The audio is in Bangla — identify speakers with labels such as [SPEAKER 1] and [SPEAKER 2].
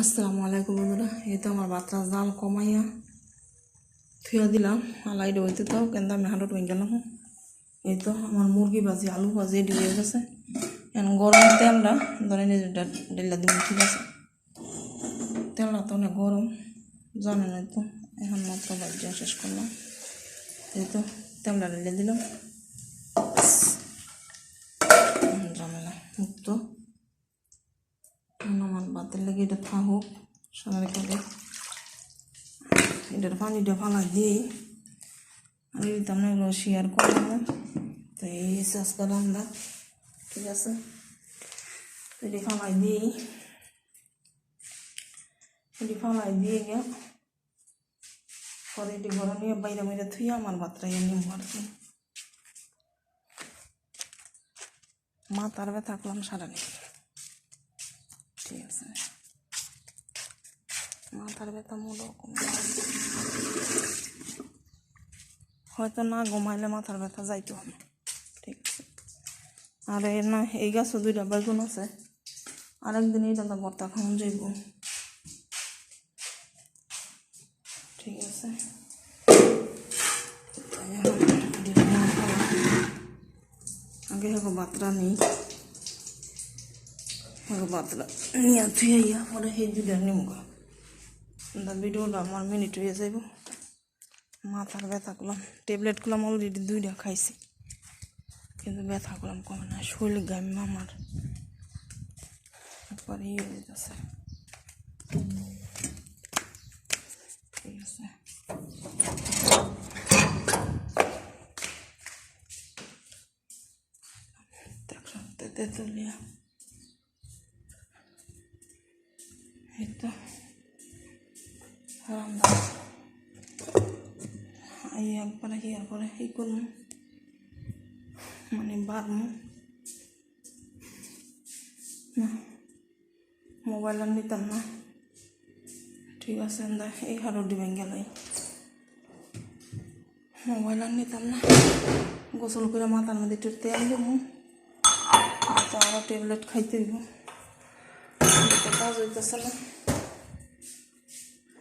[SPEAKER 1] আসসালামু আলাইকুম বন্ধুরা, এই তো আমার বাচ্চা জাল কমাইয়া থুয়া দিলাম। আলাইডে হইতে তো কেন আমি হাঁটুট হয়ে গেলাম। এই তো আমার মুরগি ভাজি আলু ভাজি হয়ে গেছে। এখন গরম তেলটা, ধরেন ডেলা দিব ঠিক আছে। তেলটা তো অনেক গরম, জানেন তো, এখন মাত্র বাজ্যা শেষ করলাম। এই তো তেলটা ঢেলে দিলাম এখন ঝামেলা মুক্ত এখন আমার বাতের লেগে এটা থাকুক সবাই করে এটার পানিটা ফালা দিই আমি এটা আমরা এগুলো শেয়ার করব। তো এই আজকে রান্না। ঠিক আছে? এটি ফালাই দিই এটি ফালাই দিয়ে গিয়া পরে এটি গরম নিয়ে বাইরে বাইরে থুয়ে আমার বাতরা এনে আর কি। মাথার ব্যথা থাকলাম সারাদিন। ঠিক মাথার ব্যথা মূল হয়তো না ঘুমাইলে মাথার ব্যথা যাইতো ঠিক আছে। আর এর না এই গাছও দুইটা বেগুন আছে আরেকদিন এইটা দাদা ভর্তা খাওয়ান যাইব ঠিক আছে তাই। আগে এখন বাতরা নেই। আমার বাতলা নিয়ে ইয়া, পরে সেই দুটা নিমগা। ভিডিওটা আমার মিনিট হয়ে যাইব। মাথার ব্যথা করলাম। ট্যাবলেট করলাম অলরেডি দুইটা খাইছি। কিন্তু ব্যথা করলাম কমে না, শরীর গামি আমার। একবার ইয়ে যাচ্ছে ঠিক আছে। তেতুলিয়া এই তো। রান্না এই একবারে ইয়ার পরে এই করব মানে বাড়মু না মোবাইল আর নিতাম না ঠিক আছে দা এই হারো দিবেন গেল মোবাইল আর নিতাম না গোসল করে মাথার মধ্যে একটু তেল দেবো আরও ট্যাবলেট খাইতে দিব কাজ হইতেছে না